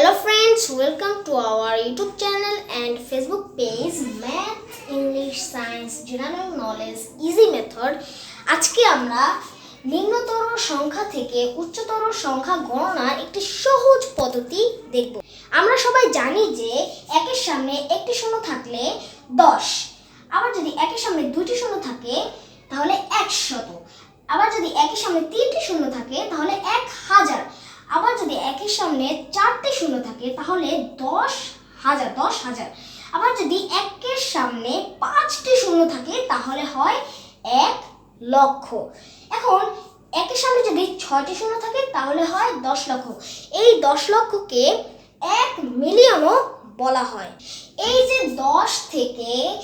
Hello friends, welcome to our YouTube channel and Facebook page Math, English, Science, General Knowledge, Easy Method. আজকে আমরা নিম্নতর সংখ্যা থেকে উচ্চতর সংখ্যা গণনার একটি সহজ পদ্ধতি দেখব আমরা সবাই জানি যে একের সামনে একটি শূন্য থাকলে দশ আবার যদি একের সামনে দুইটি শূন্য থাকে তাহলে একশত আবার যদি একের সামনে তিনটি শূন্য থাকে তাহলে এক হাজার আবার যদি একের সামনে চারটি শূন্য থাকে, তাহলে দশ হাজার দশ হাজার। আবার যদি একের সামনে পাঁচটি শূন্য থাকে, তাহলে হয় এক লক্ষ। এখন, একের সামনে যদি ছয়টি শূন্য থাকে, তাহলে হয় দশ লক্ষ। এই দশ লক্ষকে এক মিলিয়নও বলা হয়। এই যে দশ থেকে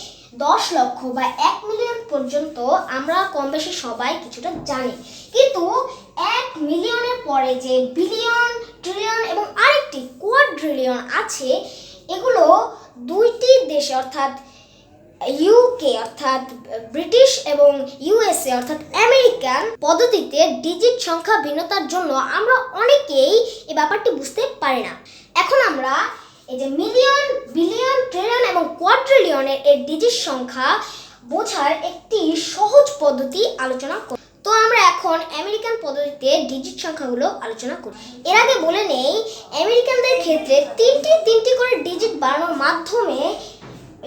দশ লক্ষ বা এক মিলিয়ন পর্যন্ত আমরা কম বেশি সবাই কিছুটা জানি। কিন্তু এক মিলিয়নের পরে যে বিলিয়ন, ট্রিলিয়ন এবং আরেকটি কোয়াড্রিলিয়ন আছে, এগুলো দুইটি দেশে অর্থাৎ ইউকে অর্থাৎ ব্রিটিশ এবং ইউএসএ অর্থাৎ আমেরিকান পদ্ধতিতে ডিজিট সংখ্যা ভিন্নতার জন্য আমরা অনেকেই এই ব্যাপারটি বুঝতে পারি না। এখন আমরা এই যে মিলিয়ন, বিলিয়ন, ট্রিলিয়ন এবং কোয়াড্রিলিয়নের এর ডিজিট সংখ্যা বোঝার একটি সহজ পদ্ধতি আলোচনা করব তো আমরা এখন আমেরিকান পদ্ধতিতে ডিজিট সংখ্যাগুলো আলোচনা করব এর আগে বলে নেই, আমেরিকানদের ক্ষেত্রে তিনটি তিনটি করে ডিজিট বাড়ানোর মাধ্যমে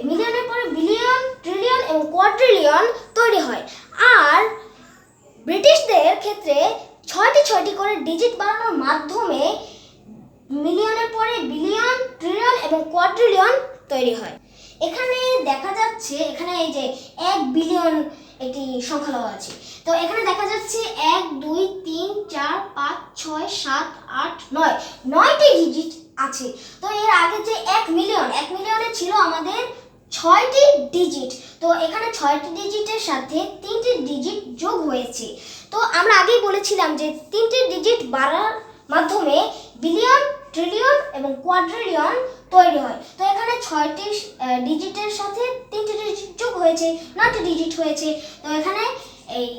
মিলিয়নের পরে বিলিয়ন, ট্রিলিয়ন এবং কোয়াড্রিলিয়ন তৈরি হয়। আর ব্রিটিশদের ক্ষেত্রে ছয়টি ছয়টি করে ডিজিট বাড়ানোর মাধ্যমে মিলিয়নের পরে বিলিয়ন, ট্রিলিয়ন এবং কোয়াড্রিলিয়ন তৈরি হয়। এখানে দেখা যাচ্ছে, এখানে এই যে এক বিলিয়ন একটি সংখ্যা দেওয়া আছে। তো এখানে দেখা যাচ্ছে এক, দুই, তিন, চার, পাঁচ, ছয়, সাত, আট, নয়। নয়টি ডিজিট আছে। তো এর আগে যে এক মিলিয়ন, এক মিলিয়নে ছিল আমাদের ছয়টি ডিজিট তো এখানে ছয়টি ডিজিটের সাথে তিনটি ডিজিট যোগ হয়েছে। তো আমরা আগেই বলেছিলাম যে তিনটি ডিজিট বাড়ার মাধ্যমে বিলিয়ন ট্রিলিয়ন এবং কোয়াড্রিলিয়ন তৈরি হয়। তো এখানে ছয়টি ডিজিটের সাথে তিনটি ডিজিট যোগ হয়েছে, নয়টি ডিজিট হয়েছে। তো এখানে এই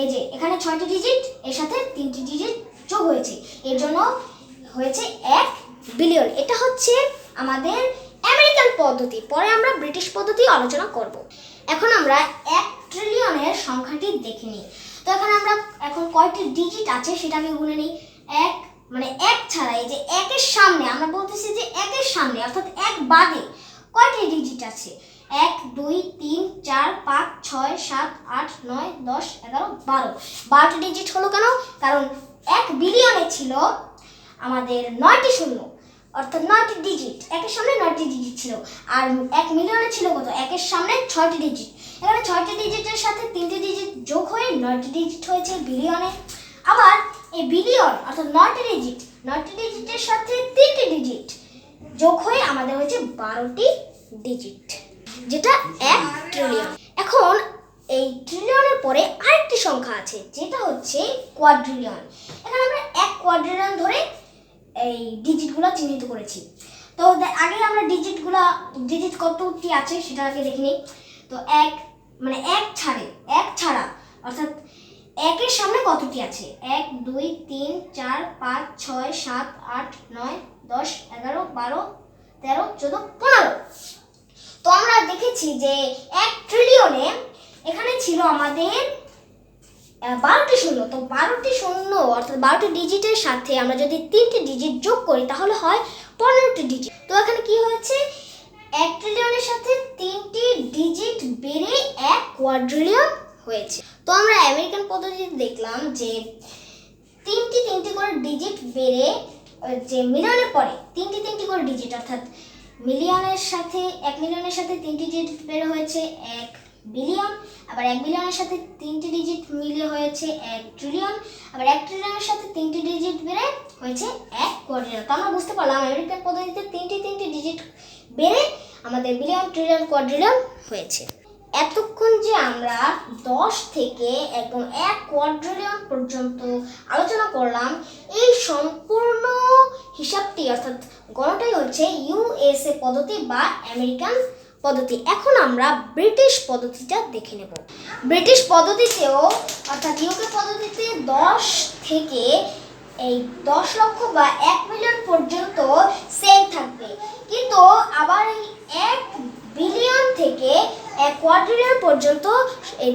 এই যে, এখানে ছয়টি ডিজিট এর সাথে তিনটি ডিজিট যোগ হয়েছে। এর জন্য হয়েছে এক বিলিয়ন এটা হচ্ছে আমাদের আমেরিকান পদ্ধতি। পরে আমরা ব্রিটিশ পদ্ধতি আলোচনা করব। এখন আমরা এক ট্রিলিয়নের সংখ্যাটি দেখে নিই। তো এখানে আমরা এখন কয়টি ডিজিট আছে সেটা আমি গুনে নিই। এক মানে এক ছাড়া, এই যে একের সামনে, আমরা বলতেছি যে একের সামনে, অর্থাৎ এক বাদে কয়টি ডিজিট আছে? এক, দুই, তিন, চার, পাঁচ, ছয়, সাত, আট, নয়, দশ, এগারো, বারো। বারোটি ডিজিট হলো কেন? কারণ এক বিলিয়নে ছিল আমাদের নয়টি শূন্য, অর্থাৎ নয়টি ডিজিট একের সামনে নয়টি ডিজিট ছিল। আর এক মিলিয়নে ছিল কত? একের সামনে ছয়টি ডিজিট এখানে ছয়টি ডিজিটের সাথে তিনটি ডিজিট যোগ হয়ে নয়টি ডিজিট হয়েছে বিলিয়নে আবার এই বিলিয়ন অর্থাৎ নয়টি ডিজিট নয়টি ডিজিটের সাথে তিনটি ডিজিট যোগ হয়ে আমাদের হয়েছে বারোটি ডিজিট যেটা এক ট্রিলিয়ন এখন এই ট্রিলিয়নের পরে আরেকটি সংখ্যা আছে, যেটা হচ্ছে কোয়াড্রিলিয়ন এখানে আমরা এক কোয়াড্রিলিয়ন ধরে এই ডিজিটগুলো চিহ্নিত করেছি। তো আগে আমরা ডিজিটগুলো ডিজিট কতটি আছে সেটা আগে দেখে নিই তো এক মানে এক ছাড়া অর্থাৎ একের সামনে কতটি আছে। এক, দুই, তিন, চার, পাঁচ, ছয়, সাত, আট, নয়, দশ, এগারো, বারো, তেরো, চোদ্দ, পনেরো। তো আমরা দেখেছি যে এক ট্রিলিয়নে এখানে ছিল আমাদের বারোটি শূন্য। তো বারোটি শূন্য, অর্থাৎ বারোটি ডিজিটের সাথে আমরা যদি তিনটি ডিজিট যোগ করি, তাহলে হয় পনেরোটি ডিজিট তো এখানে কি হয়েছে? এক ট্রিলিয়নের সাথে তিনটি ডিজিট বেড়ে এক কোয়াড্রিলিয়ন হয়েছে। তো আমরা আমেরিকান পদ্ধতিতে দেখলাম যে তিনটি তিনটি করে ডিজিট বেড়ে যে মিলিয়নের পরে তিনটি তিনটি করে ডিজিট অর্থাৎ মিলিয়নের সাথে এক মিলিয়নের সাথে তিনটি ডিজিট বেড়ে হয়েছে এক বিলিয়ন আবার এক বিলিয়নের সাথে তিনটি ডিজিট মিলে হয়েছে এক ট্রিলিয়ন আবার এক ট্রিলিয়নের সাথে তিনটি ডিজিট বেড়ে হয়েছে এক কোয়াড্রিলিয়ন তো আমরা বুঝতে পারলাম আমেরিকান পদ্ধতিতে তিনটি তিনটি ডিজিট বেড়ে আমাদের বিলিয়ন ট্রিলিয়ন কোয়াড্রিলিয়ন হয়েছে। এতক্ষণ যে আমরা দশ থেকে একদম এক কোয়াড্রিলিয়ন পর্যন্ত আলোচনা করলাম, এই সম্পূর্ণ হিসাবটি অর্থাৎ গণটাই হচ্ছে ইউএসএ পদ্ধতি বা আমেরিকান পদ্ধতি। এখন আমরা ব্রিটিশ পদ্ধতিটা দেখে নেব। ব্রিটিশ পদ্ধতিতেও, অর্থাৎ ইউকে পদ্ধতিতে দশ থেকে এই দশ লক্ষ বা এক মিলিয়ন পর্যন্ত সেম থাকবে। কিন্তু আবার এই এক বিলিয়ন থেকে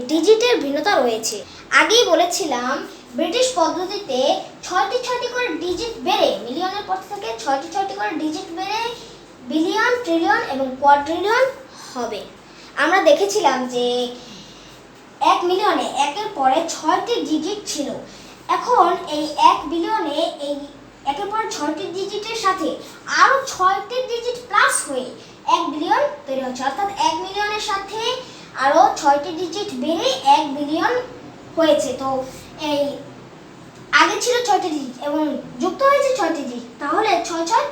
ডিজিটের ভিন্নতা রয়েছে। আগেই বলেছিলাম, ব্রিটিশ পদ্ধতিতে ছয়টি ছয়টি করে ডিজিট বেড়ে, মিলিয়নের পর থেকে ছয়টি ছয়টি করে ডিজিট বেড়ে বিলিয়ন, ট্রিলিয়ন এবং কোয়াড্রিলিয়ন হবে। আমরা দেখেছিলাম যে এক মিলিয়নে একের পরে ছয়টি ডিজিট ছিল। এখন এই এক বিলিয়নে এই একের পরে ছয়টি ডিজিটের সাথে আরও ছয়টি ডিজিট প্লাস হয়ে এক বিলিয়ন তৈরি হচ্ছে। অর্থাৎ এক মিলিয়নের সাথে আরও ছয়টি ডিজিট বেড়ে এক বিলিয়ন হয়েছে। তো এই আগে ছিল ছয়টি ডিজিট এবং যুক্ত হয়েছে ছয়টি ডিজিট তাহলে ছয় ছয়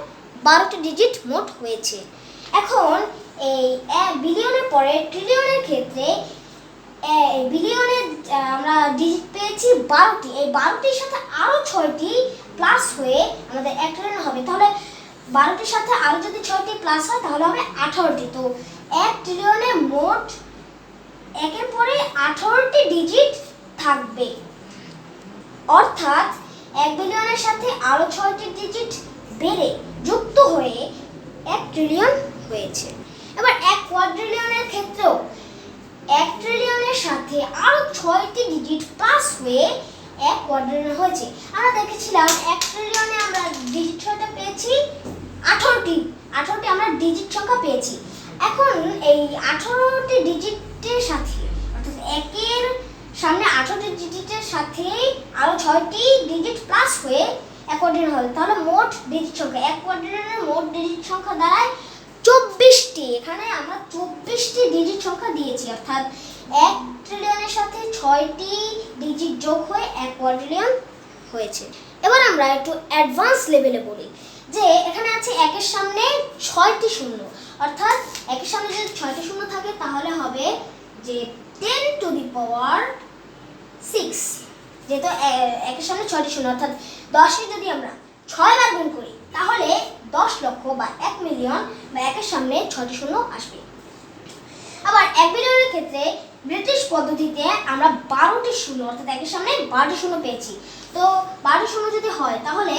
বারোটি ডিজিট মোট হয়েছে। এখন এই বিলিয়নের পরে ট্রিলিয়নের ক্ষেত্রে বিলিয়নে আমরা ডিজিট পেয়েছি বারোটি। এই বারোটির সাথে আরও ছয়টি প্লাস হয়ে আমাদের এক ট্রিলিয়ন হবে। তাহলে বারোটির সাথে আরও যদি ছয়টি প্লাস হয়, তাহলে হবে আঠারোটি। তো এক ট্রিলিয়নে মোট একের পরে আঠারোটি ডিজিট থাকবে। অর্থাৎ এক বিলিয়নের সাথে আরও ছয়টি ডিজিট বেড়ে যুক্ত হয়ে এক ট্রিলিয়ন হয়েছে। এবার এক কোয়াড্রিলিয়নের ক্ষেত্রেও এক ট্রিলিয়নের সাথে আরও ছয়টি ডিজিট প্লাস হয়ে এক কোয়াড্রিলিয়ন হয়েছে। আমরা দেখেছিলাম এক ট্রিলিয়নে আমরা ডিজিট সংখ্যা পেয়েছি আঠারোটি আমরা ডিজিট সংখ্যা পেয়েছি। এখন এই আঠারোটি ডিজিটের সাথে, অর্থাৎ একের সামনে আঠারোটি ডিজিটের সাথে আরও ছয়টি ডিজিট প্লাস হয়ে এক কোয়াড্রিলিয়ন হবে। তাহলে মোট ডিজিট সংখ্যা, এক কোয়াড্রিলিয়নের মোট ডিজিট সংখ্যা দাঁড়ায় চব্বিশটি। এখানে আমরা চব্বিশটি ডিজিট সংখ্যা দিয়েছি, অর্থাৎ এক ট্রিলিয়নের সাথে ছয়টি ডিজিট যোগ হয়ে এক কোয়াড্রিলিয়ন হয়েছে। এবার আমরা একটু অ্যাডভান্স লেভেলে বলি যে এখানে আছে একের সামনে ছয়টি শূন্য। অর্থাৎ একের সামনে যদি ছয়টি শূন্য থাকে, তাহলে হবে যে ten to the power six যেহেতু একের সামনে ছয়টি শূন্য, অর্থাৎ দশকে যদি আমরা ছয় বার গুণ করি, তাহলে দশ লক্ষ বা এক মিলিয়ন বা একের সামনে ছয়টি শূন্য আসবে। আবার এক মিলিয়নের ক্ষেত্রে ব্রিটিশ পদ্ধতিতে আমরা বারোটি শূন্য, অর্থাৎ একের সামনে বারোটি শূন্য পেয়েছি। তো বারোটি শূন্য যদি হয়, তাহলে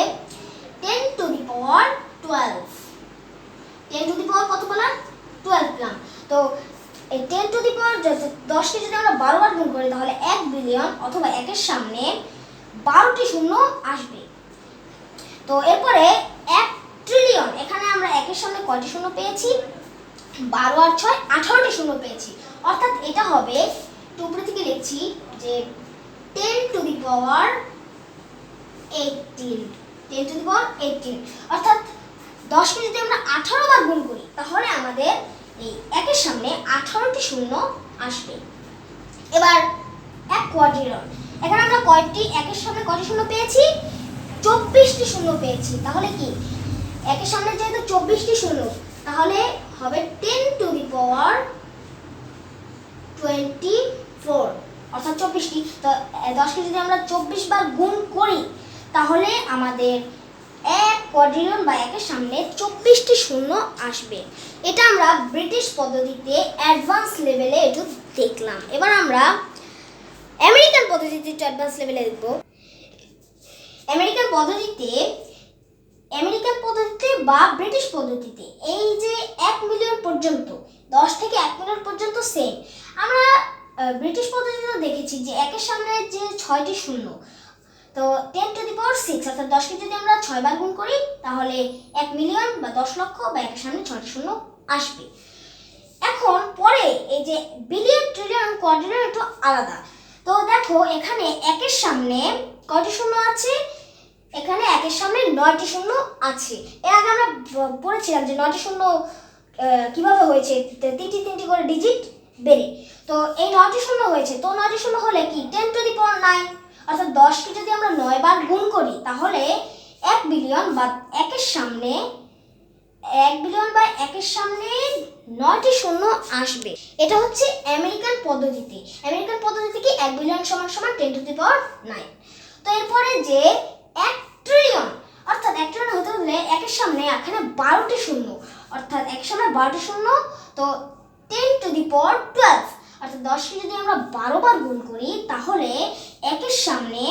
ten to the power twelve ten to the power কত পেলাম? টুয়েলভ পেলাম। তো এই টেন টু দি পাওয়ার দশকে যদি আমরা বারো বার গুণ করি, তাহলে এক বিলিয়ন অথবা একের সামনে বারোটি শূন্য আসবে। তো এরপরে এক ট্রিলিয়ন এখানে আমরা একের সামনে কয়টি শূন্য পেয়েছি? বারো আর ছয়, আঠারোটি শূন্য পেয়েছি। অর্থাৎ এটা হবে, উপরে থেকে লিখছি যে ten to the power eighteen ten to the power eighteen অর্থাৎ দশকে যদি আমরা আঠারো বার গুণ করি, তাহলে আমাদের এই একের সামনে আঠারোটি শূন্য আসবে। এবার এক কোয়াড্রিলন এখানে আমরা কয়টি, একের সামনে কয়টি শূন্য পেয়েছি? চব্বিশটি শূন্য পেয়েছি। তাহলে কি? একের সামনে যেহেতু চব্বিশটি শূন্য, তাহলে হবে ten to the power twenty four অর্থাৎ চব্বিশটি। তো দশকে যদি আমরা চব্বিশ বার গুণ করি তাহলে আমাদের এক কোয়াড্রিলিয়ন বা একের সামনে চব্বিশটি শূন্য আসবে। এটা আমরা ব্রিটিশ পদ্ধতিতে অ্যাডভান্স লেভেলে একটু দেখলাম। এবার আমরা আমেরিকান পদ্ধতিতে একটু অ্যাডভান্স লেভেলে দেখব। আমেরিকান পদ্ধতিতে আমেরিকান পদ্ধতিতে বা ব্রিটিশ পদ্ধতিতে এই যে এক মিলিয়ন পর্যন্ত, দশ থেকে এক মিলিয়ন পর্যন্ত সেম আমরা ব্রিটিশ পদ্ধতিতে দেখেছি যে একের সামনে যে ছয়টি শূন্য তো ten to the power six অর্থাৎ দশকে যদি আমরা ছয় বার গুণ করি, তাহলে এক মিলিয়ন বা দশ লক্ষ বা একের সামনে ছয়টি শূন্য আসবে। এখন পরে এই যে বিলিয়ন ট্রিলিয়ন কোয়াড্রিলিয়ন একটু আলাদা। তো দেখো, এখানে একের সামনে কয়টি শূন্য আছে? এখানে একের সামনে নয়টি শূন্য আছে। এর আগে আমরা পড়েছিলাম যে নয়টি শূন্য কীভাবে হয়েছে? তিনটি তিনটি করে ডিজিট বেড়ে। তো এই নয়টি শূন্য হয়েছে। তো নয়টি শূন্য হলে কি? Ten to the power nine অর্থাৎ দশকে যদি আমরা নয় বার গুণ করি, তাহলে এক বিলিয়ন বা একের সামনে, এক বিলিয়ন বা একের সামনে নয়টি শূন্য আসবে। এটা হচ্ছে আমেরিকান পদ্ধতিতে। আমেরিকান পদ্ধতিতে কি এক বিলিয়ন সমান সমান ten to the power nine তো এরপরে যে এক ট্রিলিয়ন অর্থাৎ এক ট্রিলিয়ন হতে হলে একের সামনে এখানে বারোটি শূন্য, অর্থাৎ এক সামনে বারোটি শূন্য, তো ten to the power twelve অর্থাৎ দশকে যদি আমরা বারো বার গুণ করি, তাহলে একের সামনে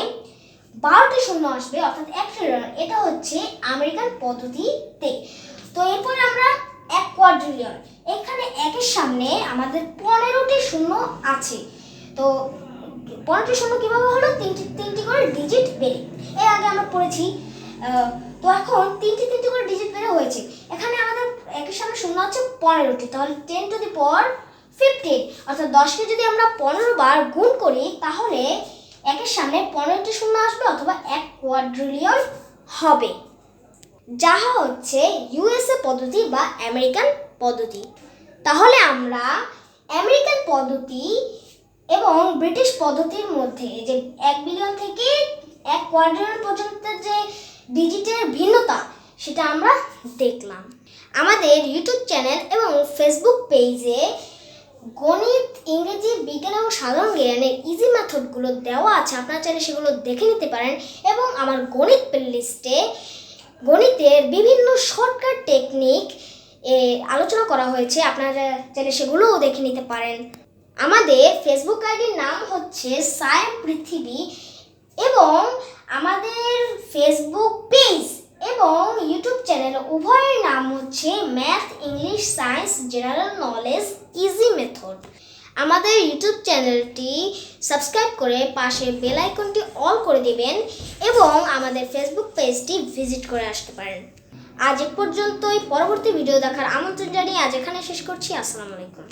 বারোটি শূন্য আসবে, অর্থাৎ এক ট্রিলিয়ন এটা হচ্ছে আমেরিকান পদ্ধতিতে। তো এরপরে আমরা এক কোয়াড্রিলিয়ন এখানে একের সামনে আমাদের পনেরোটি শূন্য আছে। তো পনেরোটি শূন্য কীভাবে হলো? তিনটি তিনটি করে ডিজিট বেড়ে। এর আগে আমরা পড়েছি তো এখন তিনটি তিনটি করে ডিজিট বেড়ে হয়েছে। এখানে আমাদের একের সামনে শূন্য আছে পনেরোটি। তাহলে ten to the power fifteen অর্থাৎ দশকে যদি আমরা পনেরো বার গুণ করি, তাহলে একের সামনে পনেরোটি শূন্য আসবে অথবা এক কোয়াড্রিলিয়ন হবে। যাহা হচ্ছে ইউএসএ পদ্ধতি বা আমেরিকান পদ্ধতি। তাহলে আমরা আমেরিকান পদ্ধতি এবং ব্রিটিশ পদ্ধতির মধ্যে যে এক বিলিয়ন থেকে এক কোয়াড্রিলিয়ন পর্যন্ত যে ডিজিটের ভিন্নতা, সেটা আমরা দেখলাম। আমাদের ইউটিউব চ্যানেল এবং ফেসবুক পেজে গণিত, ইংরেজি, বিজ্ঞান এবং সাধারণ জ্ঞানের ইজি মেথডগুলো দেওয়া আছে। আপনারা চাইলে সেগুলো দেখে নিতে পারেন। এবং আমার গণিত প্লেলিস্টে গণিতের বিভিন্ন শর্টকাট টেকনিক এ আলোচনা করা হয়েছে। আপনারা চাইলে সেগুলোও দেখে নিতে পারেন। আমাদের ফেসবুক আইডির নাম হচ্ছে সায়েম পৃথিবী। এবং আমাদের ফেসবুক চ্যানেল উভয়ের নাম হচ্ছে math English science general knowledge easy method আমাদের ইউটিউব চ্যানেলটি সাবস্ক্রাইব করে পাশে বেল আইকনটি অল করে দিবেন এবং আমাদের ফেসবুক পেজটি ভিজিট করে আসতে পারেন। আজ পর্যন্তই। পরবর্তী ভিডিও দেখার আমন্ত্রণ জানিয়ে আজ এখানে শেষ করছি। আসসালামু আলাইকুম।